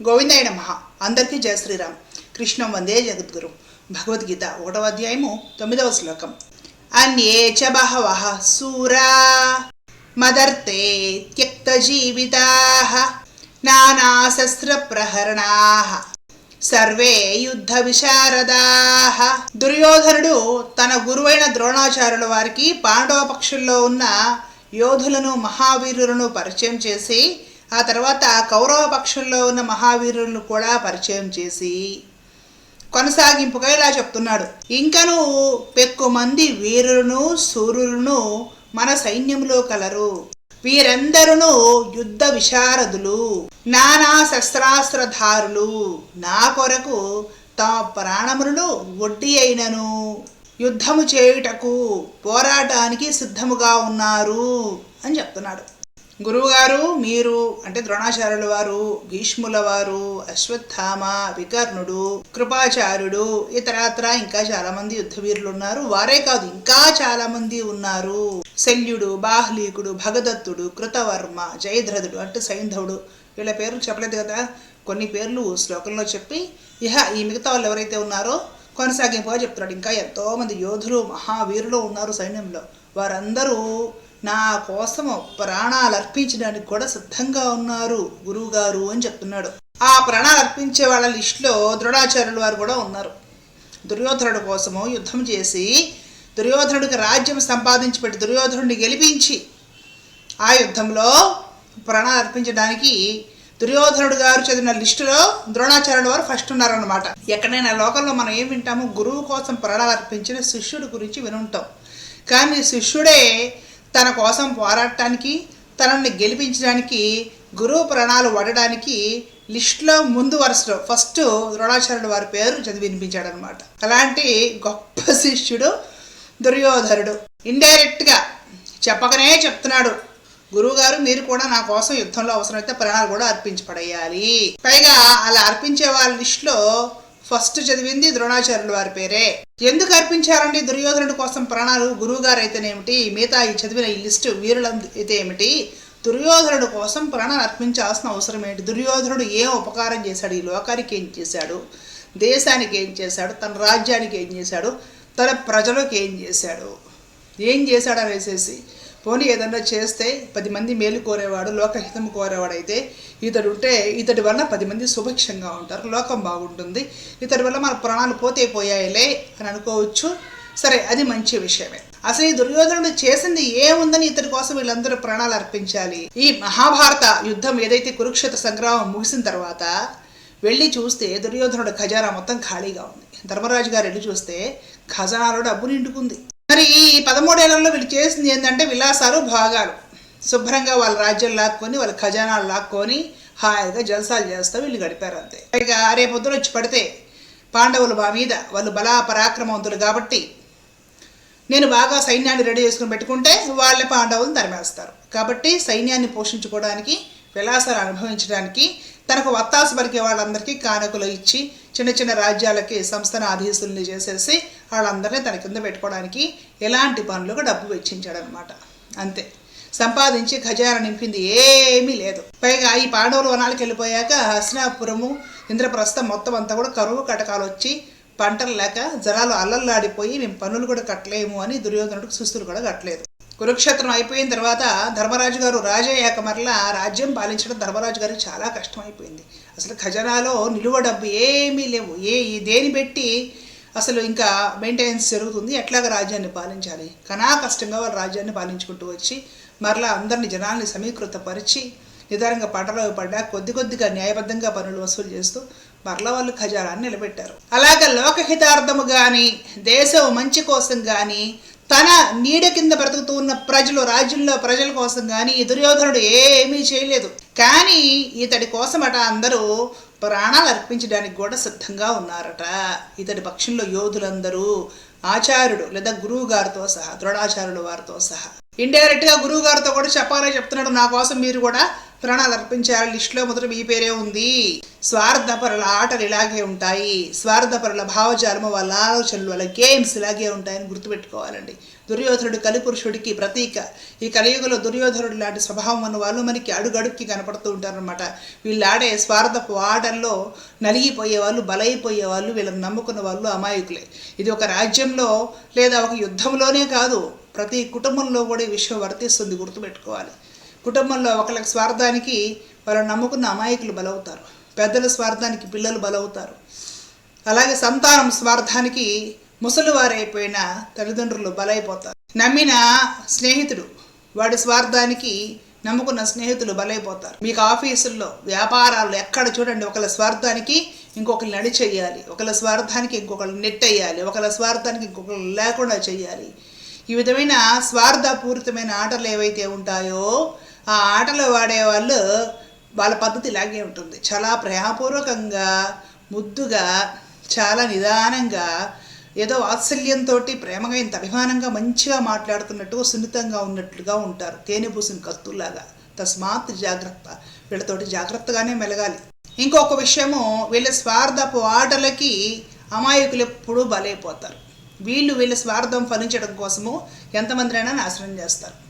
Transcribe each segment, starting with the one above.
గోవిందాయ నమ. అందరికీ జయ శ్రీరామ్. కృష్ణం వందే జగద్గురు. భగవద్గీత ఒకటవ అధ్యాయము తొమ్మిదవ శ్లోకం. అన్యే చ బహవ సూరా మదర్తే త్యక్త జీవితా నానాశస్త్రప్రహరణా సర్వే యుద్ధ విశారదా దుర్యోధనుడు తన గురువైన ద్రోణాచార్యుల వారికి పాండవ పక్షుల్లో ఉన్న యోధులను మహావీరులను పరిచయం చేసి ఆ తర్వాత కౌరవ పక్షంలో ఉన్న మహావీరులను కూడా పరిచయం చేసి కొనసాగింపుగా ఇలా చెప్తున్నాడు. ఇంకను పెక్కు మంది వీరులను సూర్యులను మన సైన్యంలో కలరు. వీరందరూ యుద్ధ విశారదులు నానా శస్త్రాస్త్రధారులు. నా కొరకు తమ ప్రాణములను వడ్డీ అయినను. యుద్ధము చేయుటకు పోరాటానికి సిద్ధముగా ఉన్నారు అని చెప్తున్నాడు. గురువుగారు మీరు అంటే ద్రోణాచార్యుల వారు భీష్ముల వారు అశ్వత్థామ వికర్ణుడు కృపాచార్యుడు ఇతరత్ర ఇంకా చాలా మంది యుద్ధవీరులు ఉన్నారు వారే కాదు ఇంకా చాలా మంది ఉన్నారు. శల్యుడు బాహ్లీకుడు భగదత్తుడు కృతవర్మ జయధ్రథుడు అంటే సైంధవుడు. వీళ్ళ పేర్లు చెప్పలేదు కదా. కొన్ని పేర్లు శ్లోకంలో చెప్పి ఇహ ఈ మిగతా వాళ్ళు ఎవరైతే ఉన్నారో కొనసాగింపుగా చెప్తున్నాడు. ఇంకా ఎంతో మంది యోధులు మహావీరులు ఉన్నారు సైన్యంలో. వారందరూ నా కోసము ప్రాణాలు అర్పించడానికి కూడా సిద్ధంగా ఉన్నారు గురువుగారు అని చెప్తున్నాడు. ఆ ప్రాణాలు అర్పించే వాళ్ళ లిస్టులో ద్రోణాచార్యుల వారు కూడా ఉన్నారు. దుర్యోధనుడు కోసము యుద్ధం చేసి దుర్యోధనుడికి రాజ్యం సంపాదించి పెట్టి దుర్యోధనుడిని గెలిపించి ఆ యుద్ధంలో ప్రాణాలు అర్పించడానికి దుర్యోధనుడు గారు చదివిన లిస్టులో ద్రోణాచార్యుల వారు ఫస్ట్ ఉన్నారన్నమాట. ఎక్కడైనా లోకంలో మనం ఏం వింటాము గురువు కోసం ప్రాణాలు అర్పించిన శిష్యుడి గురించి వినుంటాం. కానీ శిష్యుడే తన కోసం పోరాడటానికి తనని గెలిపించడానికి గురువు ప్రాణాలు వడడానికి లిస్ట్లో ముందు వరుసలో ఫస్ట్ ద్రోణాచార్యుడు వారి పేరు చదివి వినిపించాడు అనమాట అలాంటి గొప్ప శిష్యుడు దుర్యోధరుడు ఇండైరెక్ట్గా చెప్పకనే చెప్తున్నాడు. గురువుగారు మీరు కూడా నా కోసం యుద్ధంలో అవసరమైతే ప్రాణాలు కూడా అర్పించబడేయాలి. పైగా అలా అర్పించే వాళ్ళ లిస్టులో ఫస్ట్ చదివింది ద్రోణాచార్యుల వారి పేరే. ఎందుకు అర్పించారండి దుర్యోధనుడి కోసం ప్రాణాలు? గురువుగారు అయితేనేమిటి మిగతా ఈ చదివిన ఈ లిస్టు వీరుల అయితే ఏమిటి దుర్యోధనుడు కోసం ప్రాణాలు అర్పించాల్సిన అవసరం ఏంటి దుర్యోధనుడు ఏం ఉపకారం చేశాడు? ఈ లోకానికి ఏం చేశాడు? దేశానికి ఏం చేశాడు? తన రాజ్యానికి ఏం చేశాడు? తన ప్రజలకు ఏం చేశాడు? ఏం చేశాడు అనేసేసి పోనీ ఏదన్నా చేస్తే పది మంది మేలు కోరేవాడు లోకహితం కోరేవాడు అయితే ఇతడు ఉంటే ఇతడి వల్ల పది మంది సుభిక్షంగా ఉంటారు లోకం బాగుంటుంది. ఇతడి వల్ల మన ప్రాణాలు పోతే పోయాయిలే అని అనుకోవచ్చు. సరే అది మంచి విషయమే. అసలు ఈ దుర్యోధనుడు చేసింది ఏముందని ఇతడి కోసం వీళ్ళందరూ ప్రాణాలు అర్పించాలి? ఈ మహాభారత యుద్ధం ఏదైతే కురుక్షేత్ర సంగ్రామం ముగిసిన తర్వాత వెళ్ళి చూస్తే దుర్యోధనుడు ఖజానా మొత్తం ఖాళీగా ఉంది. ధర్మరాజు గారు వెళ్ళి చూస్తే ఖజానాలో డబ్బు నిండుకుంది. మరి ఈ పదమూడేళ్ళలో వీళ్ళు చేసింది ఏంటంటే విలాసాలు భాగాలు. శుభ్రంగా వాళ్ళ రాజ్యం లాక్కొని వాళ్ళ ఖజానాలు లాక్కొని హాయిగా జల్సాలు చేస్తూ వీళ్ళు గడిపారు అంతే. పైగా రేపొద్దున వచ్చి పడితే పాండవులు మా మీద వాళ్ళు బలా పరాక్రమవంతులు కాబట్టి నేను బాగా సైన్యాన్ని రెడీ చేసుకుని పెట్టుకుంటే వాళ్ళే పాండవులను తరిమేస్తారు. కాబట్టి సైన్యాన్ని పోషించుకోవడానికి విలాసాలు అనుభవించడానికి తనకు వత్తాసు పలికే వాళ్ళందరికీ కానుకలు ఇచ్చి చిన్న చిన్న రాజ్యాలకి సంస్థను ఆధీసుల్ని చేసేసి వాళ్ళందరినీ తన కింద పెట్టుకోవడానికి ఎలాంటి పనులకు డబ్బు వెచ్చించాడనమాట. అంతే. సంపాదించి ఖజానా నింపింది ఏమీ లేదు. పైగా ఈ పాండవులు వనాలకు వెళ్ళిపోయాక హస్నాపురము ఇంద్రప్రస్థం మొత్తం అంతా కూడా కరువు కటకాలు వచ్చి పంటలు లేక జనాలు అల్లల్లాడిపోయి మేము పనులు కూడా కట్టలేము అని దుర్యోధనుడికి సుస్తులు కూడా కట్టలేదు. కురుక్షేత్రం అయిపోయిన తర్వాత ధర్మరాజు గారు రాజయ్యాక మరలా రాజ్యం పాలించడం ధర్మరాజు గారికి చాలా కష్టం అయిపోయింది అసలు ఖజానాలో నిలువ డబ్బు ఏమీ లేవు. ఏ ఈ దేని పెట్టి అసలు ఇంకా మెయింటెనెన్స్ జరుగుతుంది. ఎట్లాగ రాజ్యాన్ని పాలించాలి? కనా కష్టంగా వాళ్ళు రాజ్యాన్ని పాలించుకుంటూ వచ్చి మరలా అందరిని జనాల్ని సమీకృతపరిచి నిదానంగా పంటలో పడ్డా కొద్ది కొద్దిగా న్యాయబద్ధంగా పనులు వసూలు చేస్తూ మరల వాళ్ళు ఖజానాన్ని నిలబెట్టారు. అలాగే లోకహితార్థము కానీ దేశం మంచి కోసం కానీ తన నీడ కింద బ్రతుకుతూ ఉన్న ప్రజలు రాజ్యంలో ప్రజల కోసం కానీ దుర్యోధనుడు ఏమీ చేయలేదు. కానీ ఇతడి కోసమట అందరూ ప్రాణాలు అర్పించడానికి కూడా సిద్ధంగా ఉన్నారట. ఇతడి పక్షంలో యోధులందరూ ఆచార్యుడు లేదా గురువు గారితో సహా ద్రోణాచార్యుడు వారితో సహా. ఇండైరెక్ట్గా గురువు గారితో కూడా చెప్పాలని చెప్తున్నాడు. నా కోసం మీరు కూడా ప్రాణాలు అర్పించారు. లిస్టులో మొదట మీ పేరే ఉంది. స్వార్థపరుల ఆటలు ఇలాగే ఉంటాయి. స్వార్థపరుల భావజాలము వాళ్ళ ఆలోచనలు వాళ్ళ గేమ్స్ ఇలాగే ఉంటాయని గుర్తుపెట్టుకోవాలండి. దుర్యోధనుడు కలిపురుషుడికి ప్రతీక. ఈ కలియుగంలో దుర్యోధనుడు లాంటి స్వభావం ఉన్న వాళ్ళు మనకి అడుగడుక్కి కనపడుతూ ఉంటారనమాట వీళ్ళు ఆడే స్వార్థపు ఆటల్లో నలిగిపోయే వాళ్ళు బలైపోయే వాళ్ళు వీళ్ళని నమ్ముకున్న వాళ్ళు అమాయకులే. ఇది ఒక రాజ్యంలో లేదా ఒక యుద్ధంలోనే కాదు ప్రతి కుటుంబంలో కూడా ఈ విషయం వర్తిస్తుంది గుర్తుపెట్టుకోవాలి. కుటుంబంలో ఒకళ్ళకి స్వార్థానికి వాళ్ళు నమ్ముకున్న అమాయకులు బలవుతారు. పెద్దల స్వార్థానికి పిల్లలు బలవుతారు. అలాగే సంతానం స్వార్థానికి ముసలివారైపోయిన తల్లిదండ్రులు బలైపోతారు. నమ్మిన స్నేహితుడు వాడి స్వార్థానికి నమ్ముకున్న స్నేహితులు బలైపోతారు. మీకు ఆఫీసుల్లో వ్యాపారాలు ఎక్కడ చూడండి ఒకళ్ళ స్వార్థానికి ఇంకొకరిని నడి ఒకళ్ళ స్వార్థానికి ఇంకొకరు నెట్టేయాలి. ఒకళ్ళ స్వార్థానికి ఇంకొకళ్ళు లేకుండా చేయాలి ఈ విధమైన స్వార్థపూరితమైన ఆటలు ఏవైతే ఉంటాయో ఆ ఆటలు వాడేవాళ్ళు వాళ్ళ పద్ధతి ఇలాగే ఉంటుంది. చాలా ప్రేమపూర్వకంగా ముద్దుగా చాలా నిదానంగా ఏదో వాత్సల్యంతో ప్రేమగా ఇంత అభిమానంగా మంచిగా మాట్లాడుతున్నట్టు సున్నితంగా ఉన్నట్లుగా ఉంటారు. తేనె పూసిన కత్తుల్లాగా. తస్మాత్ జాగ్రత్త. వీళ్ళతోటి జాగ్రత్తగానే మెలగాలి. ఇంకొక విషయము వీళ్ళ స్వార్థపు ఆటలకి అమాయకులు ఎప్పుడూ బలైపోతారు. వీళ్ళు వీళ్ళ స్వార్థం ఫలించడం కోసము ఎంతమందినైనా నాశనం చేస్తారు.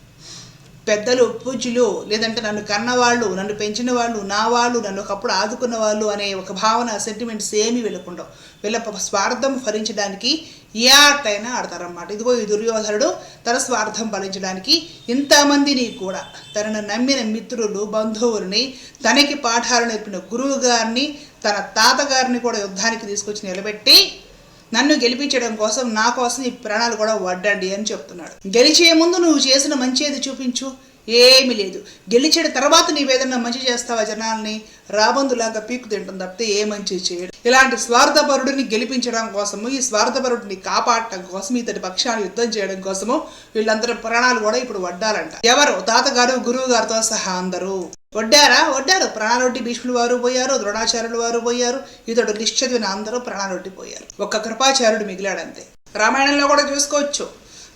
పెద్దలు పూజ్యులు లేదంటే నన్ను కన్నవాళ్ళు నన్ను పెంచిన వాళ్ళు నా వాళ్ళు నన్ను ఒకప్పుడు ఆదుకున్న వాళ్ళు అనే ఒక భావన సెంటిమెంట్స్ ఏమీ వెళ్ళకుండా వీళ్ళ స్వార్థం ఫలించడానికి ఏ ఆటైనా ఆడతారన్నమాట. ఇదిగో ఈ దుర్యోధనుడు తన స్వార్థం ఫలించడానికి ఇంతమందిని కూడా తనను నమ్మిన మిత్రులు బంధువులని తనకి పాఠాలు నేర్పిన గురువు గారిని తన తాతగారిని కూడా యుద్ధానికి తీసుకొచ్చి నిలబెట్టి నన్ను గెలిపించడం కోసం నా కోసం ఈ ప్రాణాలు కూడా వడ్డండి అని చెప్తున్నాడు. గెలిచే ముందు నువ్వు చేసిన మంచి ఏది చూపించు? ఏమీ లేదు. గెలిచిన తర్వాత నీవేదన్నా మంచి చేస్తావా జనాల్ని? రాబందులాగా పీకు తింటుంది తప్పితే ఏ మంచి చేయడు. ఇలాంటి స్వార్థపరుడిని గెలిపించడం కోసము ఈ స్వార్థపరుడిని కాపాడటం కోసం ఇతడి పక్షాన్ని యుద్ధం చేయడం కోసము వీళ్ళందరూ ప్రాణాలు కూడా ఇప్పుడు వడ్డారంట ఎవరు? తాతగారు గురువు గారితో సహా అందరూ. వడ్డారా? వడ్డారు. ప్రాణాలొడ్డి భీష్ముడు వారు పోయారు ద్రోణాచార్యులు వారు పోయారు. ఇతడు నిశ్చదివిన అందరూ ప్రాణాలొడ్డి పోయారు. ఒక్క కృపాచార్యుడు మిగిలాడంతే. రామాయణంలో కూడా చూసుకోవచ్చు.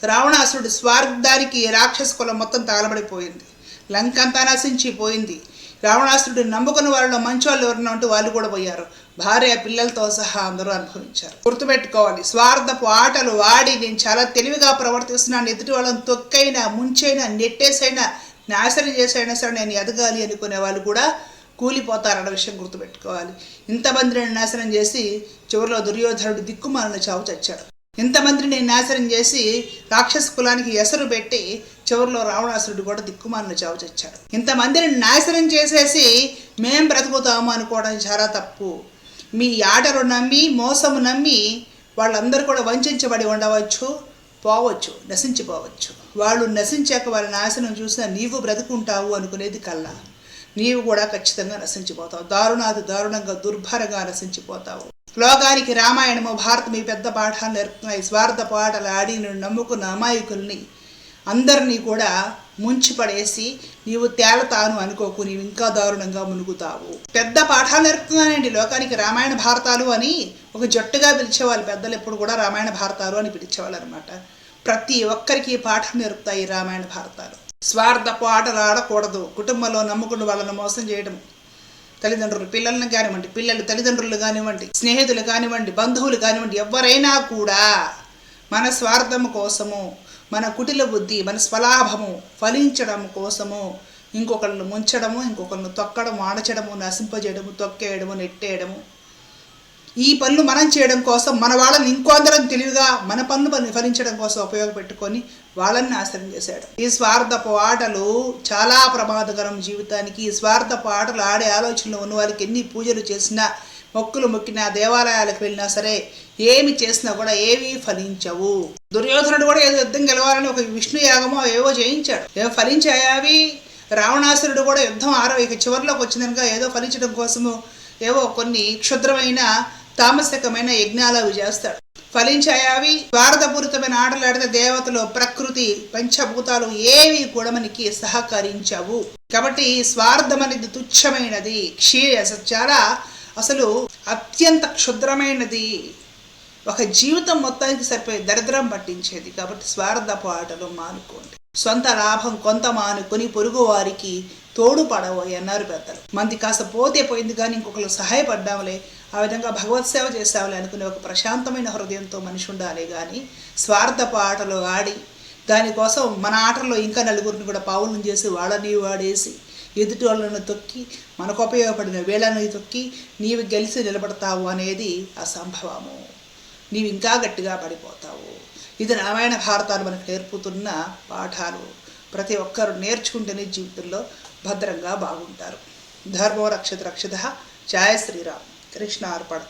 రావణాసురుడు స్వార్థానికి రాక్షస కులం మొత్తం తగలబడిపోయింది. లంకంతా నశించిపోయింది. రావణాసురుడు నమ్ముకున్న వాళ్ళలో మంచి వాళ్ళు ఎవరన్నా ఉంటే వాళ్ళు కూడా పోయారు. భార్య పిల్లలతో సహా అందరూ అనుభవించారు. గుర్తుపెట్టుకోవాలి. స్వార్థపు ఆటలు ఆడి నేను చాలా తెలివిగా ప్రవర్తిస్తున్నాను. ఎదుటి వాళ్ళని తొక్కైనా ముంచైనా నెట్టేసైనా నాశనం చేసైనా సరే నేను ఎదగాలి అనుకునే వాళ్ళు కూడా కూలిపోతారన్న విషయం గుర్తుపెట్టుకోవాలి. ఇంతమందిని నాశనం చేసి చివరిలో దుర్యోధనుడు దిక్కుమాలను చావు చచ్చాడు. ఇంతమందిని నాశనం చేసి రాక్షస కులానికి ఎసరు పెట్టి చివరిలో రావణాసురుడు కూడా దిక్కుమాలను చావు చచ్చాడు. ఇంతమందిని నాశనం చేసేసి మేం బ్రతుకుతాము అనుకోవడం చాలా తప్పు. మీ ఆటలు నమ్మి మోసము నమ్మి వాళ్ళందరూ కూడా వంచబడి ఉండవచ్చు. పోవచ్చు నశించిపోవచ్చు. వాళ్ళు నశించాక వాళ్ళ నాశనం చూసినా నీవు బ్రతుకుంటావు అనుకునేది కల్లా. నీవు కూడా ఖచ్చితంగా నశించిపోతావు. దారుణాది దారుణంగా దుర్భరంగా నశించిపోతావు. లోకానికి రామాయణము భారతం ఈ పెద్ద పాఠాలు నేర్పుతున్నాయి. స్వార్థ పాటలు ఆడి నమ్ముకున్న అమాయకుల్ని అందరినీ కూడా ముంచి పడేసి నీవు తేలతాను అనుకోకు నీవు ఇంకా దారుణంగా మునుగుతావు. పెద్ద పాఠాలు నేర్పుతున్నానండి లోకానికి రామాయణ భారతాలు అని. ఒక జట్టుగా పిలిచేవాళ్ళు పెద్దలు ఎప్పుడు కూడా రామాయణ భారతాలు అని పిలిచేవాళ్ళు అనమాట ప్రతి ఒక్కరికి పాఠం నేర్పుతాయి రామాయణ భారతాలు. స్వార్థ పాటలు ఆడకూడదు. కుటుంబంలో నమ్ముకున్న వాళ్ళని మోసం చేయడం. తల్లిదండ్రులు పిల్లలను కానివ్వండి పిల్లలు తల్లిదండ్రులు కానివ్వండి స్నేహితులు కానివ్వండి బంధువులు కానివ్వండి ఎవరైనా కూడా మన స్వార్థం కోసము మన కుటిల బుద్ధి మన స్వలాభము ఫలించడం కోసము ఇంకొకళ్ళను ముంచడము ఇంకొకళ్ళను తొక్కడము ఆడచడము నశింపజేయడము తొక్కేయడము నెట్టేయడము. ఈ పనులు మనం చేయడం కోసం మన వాళ్ళని ఇంకొందరం తెలివిగా మన పనులు పని ఫలించడం కోసం ఉపయోగపెట్టుకొని వాళ్ళని నాశనం చేశాడు ఈ స్వార్థపు ఆటలు చాలా ప్రమాదకరం జీవితానికి. ఈ స్వార్థపు ఆటలు ఆడే ఆలోచనలు ఉన్న వారికి ఎన్ని పూజలు చేసినా మొక్కులు మొక్కినా దేవాలయాలకు వెళ్ళినా సరే ఏమి చేసినా కూడా ఏవి ఫలించవు. దుర్యోధనుడు కూడా ఏదో యుద్ధం గెలవాలని ఒక విష్ణు యాగమో ఏవో చేయించాడు. ఏవో ఫలించాయావి రావణాసురుడు కూడా యుద్ధం ఆరో ఇక చివరిలోకి వచ్చిందనుక ఏదో ఫలించడం కోసము ఏవో కొన్ని క్షుద్రమైన తామసికమైన యజ్ఞాలు అవి చేస్తాడు. ఫలించాయావి స్వార్థపూరితమైన ఆటలాడితే దేవతలు ప్రకృతి పంచభూతాలు ఏవి కూడా మనకి సహకరించవు. కాబట్టి స్వార్థం అనేది తుచ్చమైనది. క్షీ చాలా అసలు అత్యంత క్షుద్రమైనది ఒక జీవితం మొత్తానికి సరిపోయే దరిద్రం పట్టించేది. కాబట్టి స్వార్థపు ఆటలు మానుకోండి. సొంత లాభం కొంత మానుకొని పొరుగు వారికి తోడుపడబోయి అన్నారు పెద్దలు. మంది కాస్త పోతే పోయింది కానీ ఇంకొకరు సహాయపడ్డాములే. ఆ విధంగా భగవత్ సేవ చేసావులే అనుకునే ఒక ప్రశాంతమైన హృదయంతో మనిషి ఉండాలి కానీ స్వార్థపు ఆటలు ఆడి దానికోసం మన ఆటల్లో ఇంకా నలుగురిని కూడా పావులను చేసి వాళ్ళని వాడేసి ఎదుటి వాళ్ళను తొక్కి మనకు ఉపయోగపడిన వేళను తొక్కి నీవు గెలిచి నిలబడతావు అనేది అసంభవము. నీవు ఇంకా గట్టిగా పడిపోతావు. ఇది రామాయణ భారతాలు మనకు నేర్పుతున్న పాఠాలు. ప్రతి ఒక్కరు నేర్చుకుంటేనే జీవితంలో భద్రంగా బాగుంటారు. ధర్మో రక్షత రక్షత. జయ శ్రీరామ్. కృష్ణ అర్పణ.